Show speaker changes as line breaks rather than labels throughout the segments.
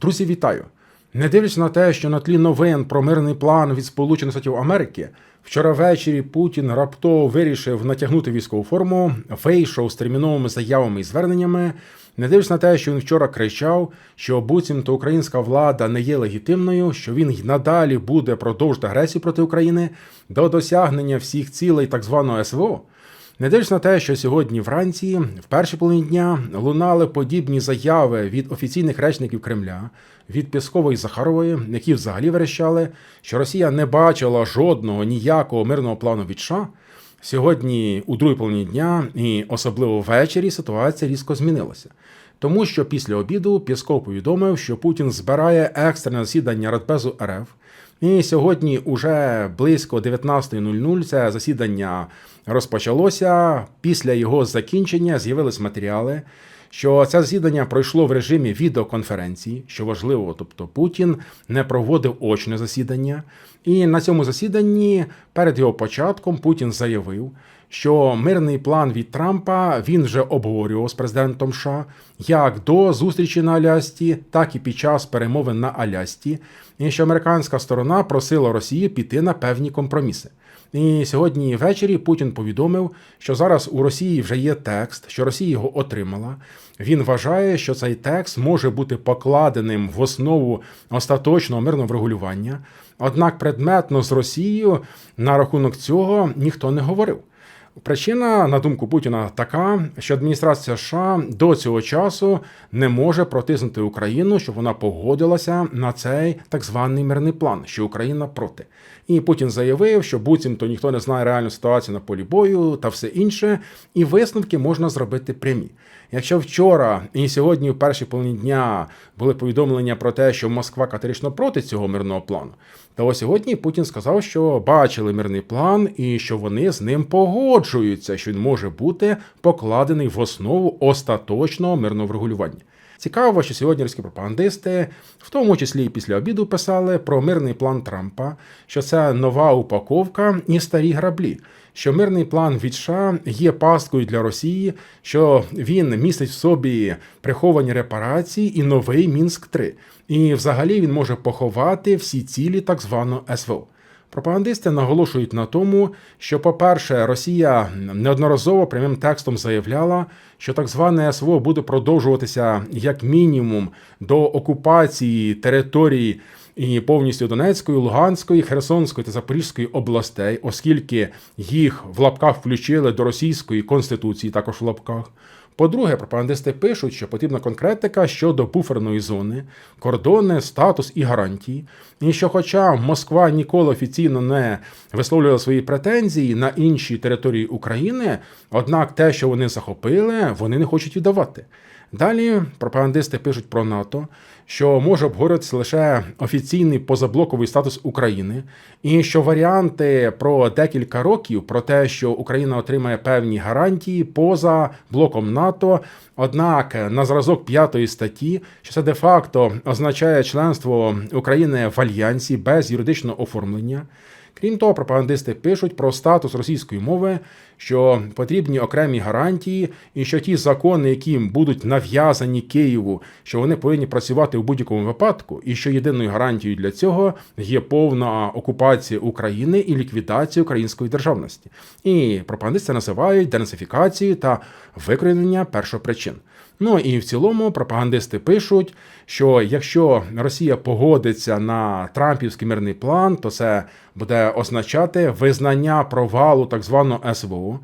Друзі, вітаю! Не дивлячись на те, що на тлі новин про мирний план від Сполучених Штатів Америки, вчора ввечері Путін раптово вирішив натягнути військову форму, вийшов з терміновими заявами і зверненнями. Не дивлячись на те, що він вчора кричав, що буцімто українська влада не є легітимною, що він й надалі буде продовжити агресію проти України до досягнення всіх цілей так званого СВО. Не дивлячись на те, що сьогодні вранці, в першій половині дня, лунали подібні заяви від офіційних речників Кремля, від Пєскової і Захарової, які взагалі верещали, що Росія не бачила жодного ніякого мирного плану від США, Сьогодні, у другій половині дня, і особливо ввечері, ситуація різко змінилася. Тому що після обіду Пєсков повідомив, що Путін збирає екстрене засідання Радбезу РФ. І сьогодні, уже близько 19.00, це засідання розпочалося. Після його закінчення з'явились матеріали, що це засідання пройшло в режимі відеоконференції, що важливо, тобто Путін не проводив очне засідання. І на цьому засіданні перед його початком Путін заявив, що мирний план від Трампа він вже обговорював з президентом США як до зустрічі на Алясці, так і під час перемовин на Алясці, і що американська сторона просила Росію піти на певні компроміси. І сьогодні ввечері Путін повідомив, що зараз у Росії вже є текст, що Росія його отримала. Він вважає, що цей текст може бути покладеним в основу остаточного мирного врегулювання. Однак предметно з Росією на рахунок цього ніхто не говорив. Причина, на думку Путіна, така, що адміністрація США до цього часу не може протиснути Україну, щоб вона погодилася на цей так званий мирний план, що Україна проти. І Путін заявив, що буцімто ніхто не знає реальну ситуацію на полі бою та все інше, і висновки можна зробити прямі. Якщо вчора і сьогодні, в першій половині дня, були повідомлення про те, що Москва категорично проти цього мирного плану, то сьогодні Путін сказав, що бачили мирний план і що вони з ним погоджуються, що він може бути покладений в основу остаточного мирного врегулювання. Цікаво, що сьогодні російські пропагандисти, в тому числі і після обіду, писали про мирний план Трампа, що це нова упаковка і старі граблі. Що мирний план від США є пасткою для Росії, що він містить в собі приховані репарації і новий мінськ 3 і взагалі він може поховати всі цілі так званого СВО. Пропагандисти наголошують на тому, що, по-перше, Росія неодноразово прямим текстом заявляла, що так зване СВО буде продовжуватися як мінімум до окупації території і повністю Донецької, Луганської, Херсонської та Запорізької областей, оскільки їх в лапках включили до російської конституції, також в лапках. По-друге, пропагандисти пишуть, що потрібна конкретика щодо буферної зони, кордони, статус і гарантії. І що, хоча Москва ніколи офіційно не висловлювала свої претензії на інші території України, однак те, що вони захопили, вони не хочуть віддавати. Далі пропагандисти пишуть про НАТО, що може обговорюватися лише офіційний позаблоковий статус України, і що варіанти про декілька років про те, що Україна отримає певні гарантії поза блоком НАТО. Однак на зразок п'ятої статті, що це де-факто означає членство України в альянсі без юридичного оформлення. Крім того, пропагандисти пишуть про статус російської мови, що потрібні окремі гарантії, і що ті закони, які будуть нав'язані Києву, що вони повинні працювати у будь-якому випадку, і що єдиною гарантією для цього є повна окупація України і ліквідація української державності. І пропагандисти називають денацифікацію та викорінення першопричин. Ну і в цілому пропагандисти пишуть, що якщо Росія погодиться на Трампівський мирний план, то це буде означати визнання провалу так званого СВО.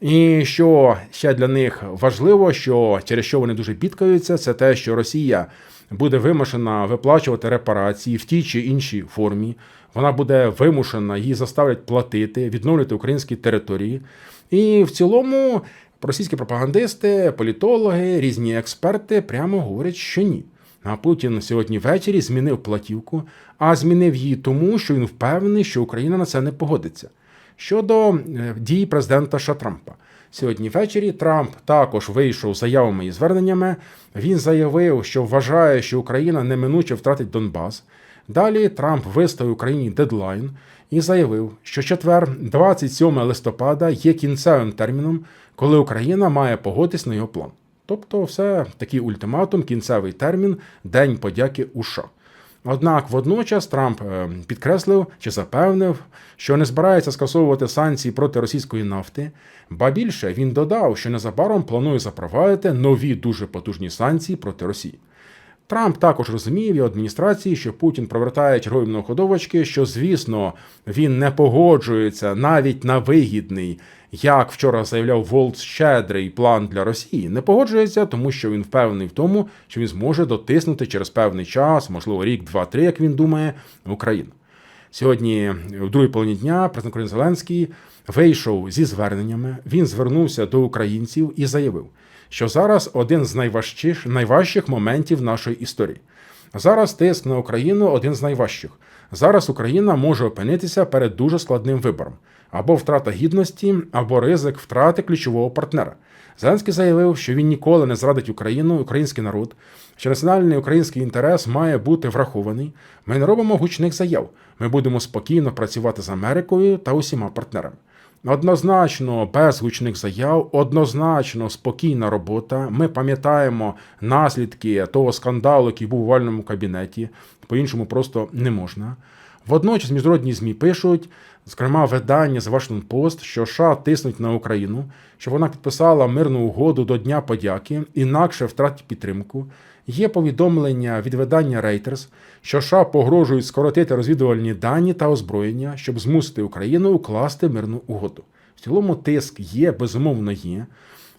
І що ще для них важливо, що через що вони дуже бідкаються, це те, що Росія буде вимушена виплачувати репарації в тій чи іншій формі. Вона буде вимушена її заставлять платити, відновлювати українські території. І в цілому російські пропагандисти, політологи, різні експерти прямо говорять, що ні. А Путін сьогодні ввечері змінив платівку, а змінив її тому, що він впевнений, що Україна на це не погодиться. Щодо е, дій президента США Трампа. Сьогодні ввечері Трамп також вийшов заявами і зверненнями. Він заявив, що вважає, що Україна неминуче втратить Донбас. Далі Трамп виставив Україні дедлайн і заявив, що четвер, 27 листопада, є кінцевим терміном, коли Україна має погодитись на його план. Тобто, все такий ультиматум, кінцевий термін, День подяки у США. Однак водночас Трамп е, підкреслив чи запевнив, що не збирається скасовувати санкції проти російської нафти, ба більше він додав, що незабаром планує запровадити нові дуже потужні санкції проти Росії. Трамп також розумів і адміністрації, що Путін провертає чергові многоходовочки, що, звісно, він не погоджується навіть на вигідний, як вчора заявляв Волт щедрий план для Росії. Не погоджується, тому що він впевнений в тому, що він зможе дотиснути через певний час, можливо, рік, два-три, як він думає, Україну. Сьогодні, в другій половині дня, президент України Зеленський вийшов зі зверненнями. Він звернувся до українців і заявив, що зараз один з найважчих, найважчих моментів нашої історії. Зараз тиск на Україну один з найважчих. Зараз Україна може опинитися перед дуже складним вибором: або втрата гідності, або ризик втрати ключового партнера. Зеленський заявив, що він ніколи не зрадить Україну, український народ, що національний український інтерес має бути врахований. Ми не робимо гучних заяв. Ми будемо спокійно працювати з Америкою та усіма партнерами. Однозначно, без гучних заяв, однозначно спокійна робота. Ми пам'ятаємо наслідки того скандалу, який був у вальному кабінеті. По-іншому просто не можна. Водночас міжнародні ЗМІ пишуть, зокрема, видання The Washington Post, що США тиснуть на Україну, що вона підписала мирну угоду до Дня подяки, інакше втратить підтримку. Є повідомлення від видання Reuters, що США погрожують скоротити розвідувальні дані та озброєння, щоб змусити Україну укласти мирну угоду. В цілому тиск є, безумовно є.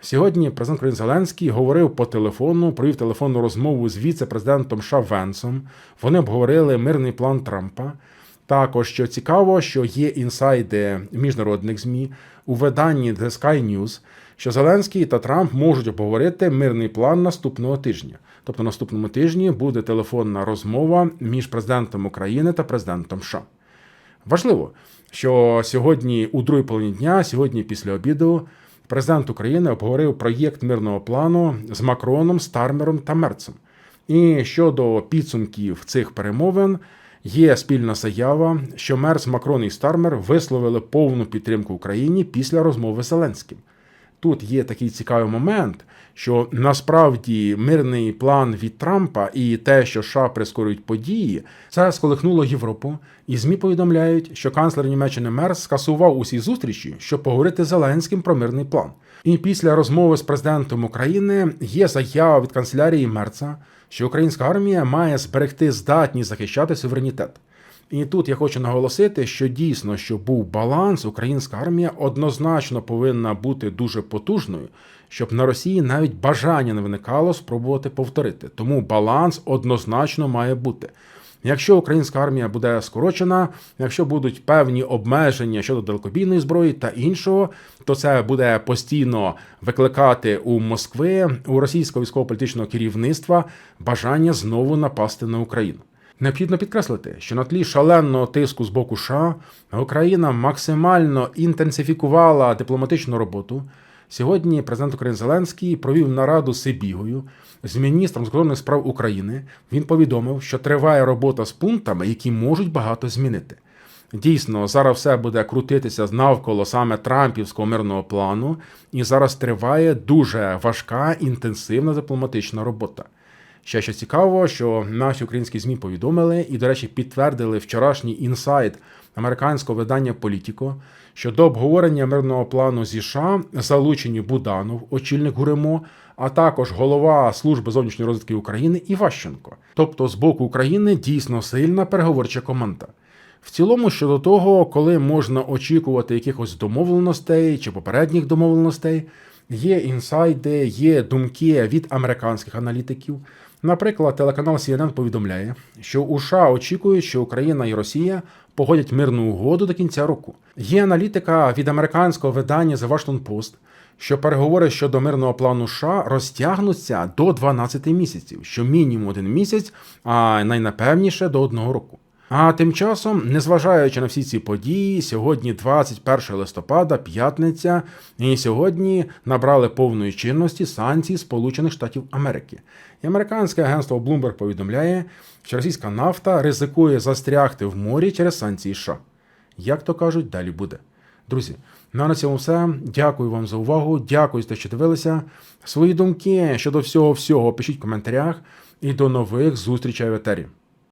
Сьогодні президент України Зеленський говорив по телефону, провів телефонну розмову з віце-президентом США Венсом. Вони обговорили мирний план Трампа. Також що цікаво, що є інсайди міжнародних ЗМІ у виданні The Sky News, що Зеленський та Трамп можуть обговорити мирний план наступного тижня. Тобто наступному тижні буде телефонна розмова між президентом України та президентом США. Важливо, що сьогодні, у другій половині дня, сьогодні після обіду, президент України обговорив проєкт мирного плану з Макроном, Стармером та Мерцем. І щодо підсумків цих перемовин. Є спільна заява, що Мерс, Макрон і Стармер висловили повну підтримку Україні після розмови з Зеленським. Тут є такий цікавий момент, що насправді мирний план від Трампа і те, що США прискорюють події, це сколихнуло Європу. І ЗМІ повідомляють, що канцлер Німеччини Мерс скасував усі зустрічі, щоб поговорити з Зеленським про мирний план. І після розмови з президентом України є заява від канцелярії Мерца, що українська армія має зберегти здатність захищати суверенітет. І тут я хочу наголосити, що дійсно, що був баланс, українська армія однозначно повинна бути дуже потужною, щоб на Росії навіть бажання не виникало спробувати повторити. Тому баланс однозначно має бути. Якщо українська армія буде скорочена, якщо будуть певні обмеження щодо далекобійної зброї та іншого, то це буде постійно викликати у Москви у російського військово-політичного керівництва бажання знову напасти на Україну. Необхідно підкреслити, що на тлі шаленого тиску з боку США Україна максимально інтенсифікувала дипломатичну роботу. Сьогодні президент України Зеленський провів нараду з Сибігою з міністром закордонних справ України. Він повідомив, що триває робота з пунктами, які можуть багато змінити. Дійсно, зараз все буде крутитися навколо саме Трампівського мирного плану, і зараз триває дуже важка інтенсивна дипломатична робота. Ще що цікаво, що наші українські змі повідомили і, до речі, підтвердили вчорашній інсайт американського видання Політіко, що до обговорення мирного плану зі США залучені Буданов, очільник ГУРЕМО, а також голова служби зовнішньої розвідки України Іващенко. Тобто, з боку України дійсно сильна переговорча команда. В цілому, щодо того, коли можна очікувати якихось домовленостей чи попередніх домовленостей, є інсайди, є думки від американських аналітиків. Наприклад, телеканал CNN повідомляє, що у США очікують, що Україна і Росія погодять мирну угоду до кінця року. Є аналітика від американського видання The Washington Post, що переговори щодо мирного плану США розтягнуться до 12 місяців, що мінімум один місяць, а найнапевніше до одного року. А тим часом, незважаючи на всі ці події, сьогодні 21 листопада, п'ятниця, і сьогодні набрали повної чинності санкції Сполучених Штатів Америки. І американське агентство Bloomberg повідомляє, що російська нафта ризикує застрягти в морі через санкції США. Як то кажуть, далі буде. Друзі, Ну на цьому все. Дякую вам за увагу. Дякую за те, що дивилися. Свої думки щодо всього всього пишіть в коментарях. І до нових зустрічей в етері.